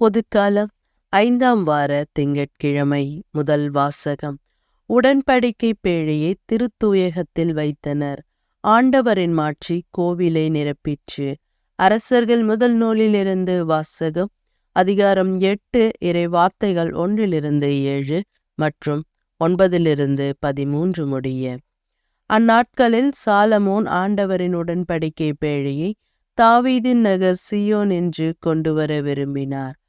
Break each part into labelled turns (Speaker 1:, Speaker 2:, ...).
Speaker 1: பொதுக்காலம் ஐந்தாம் வார திங்கட்கிழமை முதல் வாசகம். உடன்படிக்கை பேழையை திருத்தூயகத்தில் வைத்தனர். ஆண்டவரின் மாட்சி கோவிலை நிரப்பிற்று. அரசர்கள் முதல் நூலிலிருந்து வாசகம். அதிகாரம் எட்டு இறை வார்த்தைகள் ஒன்றிலிருந்து ஏழு மற்றும் ஒன்பதிலிருந்து பதிமூன்று முடிய. அந்நாட்களில் சாலமோன் ஆண்டவரின் உடன்படிக்கை பேழையை தாவீதின் நகர் சியோன் என்று கொண்டு வர விரும்பினார்.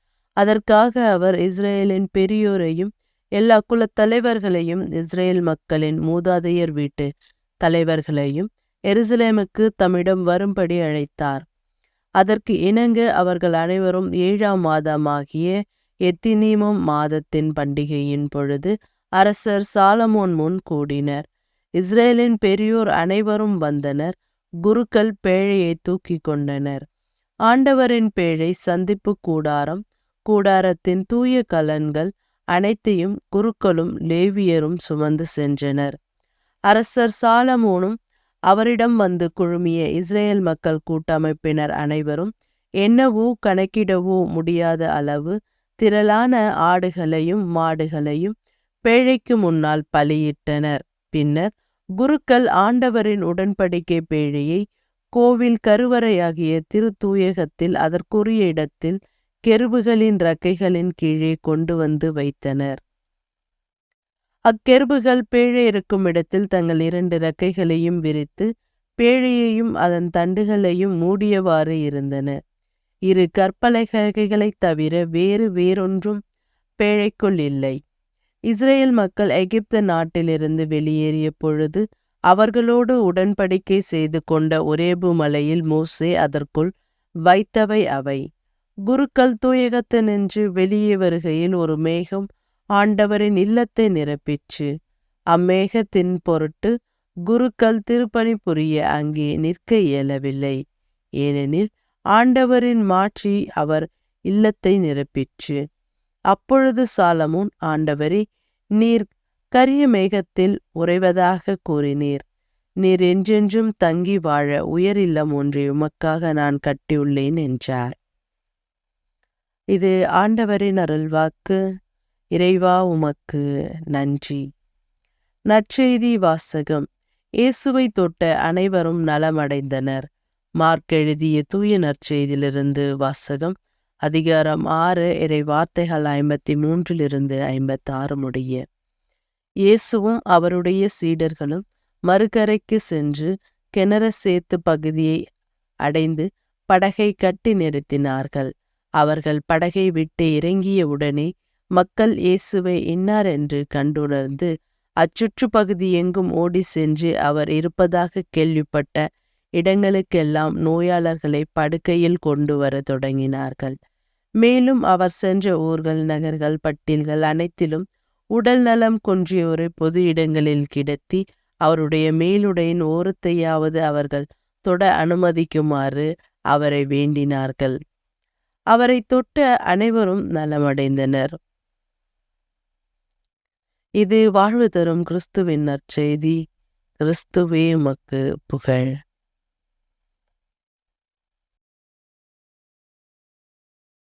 Speaker 1: அதற்காக அவர் இஸ்ரேலின் பெரியோரையும் எல்லா குலத் தலைவர்களையும் இஸ்ரேல் மக்களின் மூதாதையர் வீட்டு தலைவர்களையும் எருசலேமுக்கு தம்மிடம் வரும்படி அழைத்தார். அதற்கு இணங்க அவர்கள் அனைவரும் ஏழாம் மாதமாகிய எத்தினீமும் மாதத்தின் பண்டிகையின் பொழுது அரசர் சாலமோன் முன் கூடினர். இஸ்ரேலின் பெரியோர் அனைவரும் வந்தனர் குருக்கள் பேழையை தூக்கி கொண்டனர். ஆண்டவரின் பேழை சந்திப்பு கூடாரம் கூடாரத்தின் தூய கலன்கள் அனைத்தையும் குருக்களும் லேவியரும் சுமந்து சென்றனர். அரசர் சாலமோனும் அவரிடம் வந்து குழுமிய இஸ்ரேல் மக்கள் கூட்டமைப்பினர் அனைவரும் என்னவோ கணக்கிடவோ முடியாத அளவு திரளான ஆடுகளையும் மாடுகளையும் பேழைக்கு முன்னால் பலியிட்டனர். பின்னர் குருக்கள் ஆண்டவரின் உடன்படிக்கை பேழையை கோவில் கருவறையாகிய திருத்தூயகத்தில் அதற்குரிய இடத்தில் கெருபுகளின் ரக்கைகளின் கீழே கொண்டு வந்து வைத்தனர். அக்கெருபுகள் பேழை இருக்கும் இடத்தில் தங்கள் இரண்டு ரக்கைகளையும் விரித்து பேழையையும் அதன் தண்டுகளையும் மூடியவாறு இருந்தன. இரு கற்பலகைகளைத் தவிர வேறு வேறொன்றும் பேழைக்குள் இல்லை. இஸ்ரேல் மக்கள் எகிப்து நாட்டிலிருந்து வெளியேறிய பொழுது அவர்களோடு உடன்படிக்கை செய்து கொண்ட ஒரேபு மலையில் மோசே அதற்குள் வைத்தவை அவை. குருக்கள் தூயகத்து நின்று வெளியே வருகையில் ஒரு மேகம் ஆண்டவரின் இல்லத்தை நிரப்பிற்று. அம்மேகத்தின் பொருட்டு குருக்கள் திருப்பணி புரிய அங்கே நிற்க இயலவில்லை. ஏனெனில் ஆண்டவரின் மாற்றி அவர் இல்லத்தை நிரப்பிற்று. அப்பொழுது சாலமுன் ஆண்டவரே நீர் கரிய மேகத்தில் உறைவதாக கூறினீர். நீர் என்றென்றும் தங்கி வாழ உயர் இல்லம் ஒன்றை உமக்காக நான் கட்டியுள்ளேன் என்றார். இது ஆண்டவரின் அருள்வாக்கு. இறைவா உமக்கு நன்றி. நற்செய்தி வாசகம். இயேசுவை தொட்ட அனைவரும் நலமடைந்தனர். மார்க் எழுதிய தூய நற்செய்தியிலிருந்து வாசகம். அதிகாரம் ஆறு இறை வார்த்தைகள் ஐம்பத்தி மூன்றிலிருந்து ஐம்பத்தாறு முடிய. இயேசுவும் அவருடைய சீடர்களும் மறுகரைக்கு சென்று கெனரசேத்து பகுதியை அடைந்து படகை கட்டி நிறுத்தினார்கள். அவர்கள் படகை விட்டு இறங்கியவுடனே மக்கள் இயேசுவை இன்னார் என்று கண்டுணர்ந்து அச்சுற்று பகுதி எங்கும் ஓடி சென்று அவர் இருப்பதாக கேள்விப்பட்ட இடங்களுக்கெல்லாம் நோயாளர்களை படுக்கையில் கொண்டு வர தொடங்கினார்கள். மேலும் அவர் சென்ற ஊர்கள் நகர்கள் பட்டியல்கள் அனைத்திலும் உடல் நலம் கொன்றியோரை பொது இடங்களில் கிடத்தி அவருடைய மேலுடையின் ஓரத்தையாவது அவர்கள் தொட அனுமதிக்குமாறு அவரை வேண்டினார்கள். அவரை தொட்ட அனைவரும் நலமடைந்தனர். இது வாழ்வு தரும் கிறிஸ்துவின் நற்செய்தி. கிறிஸ்துவே உமக்கு புகழ்.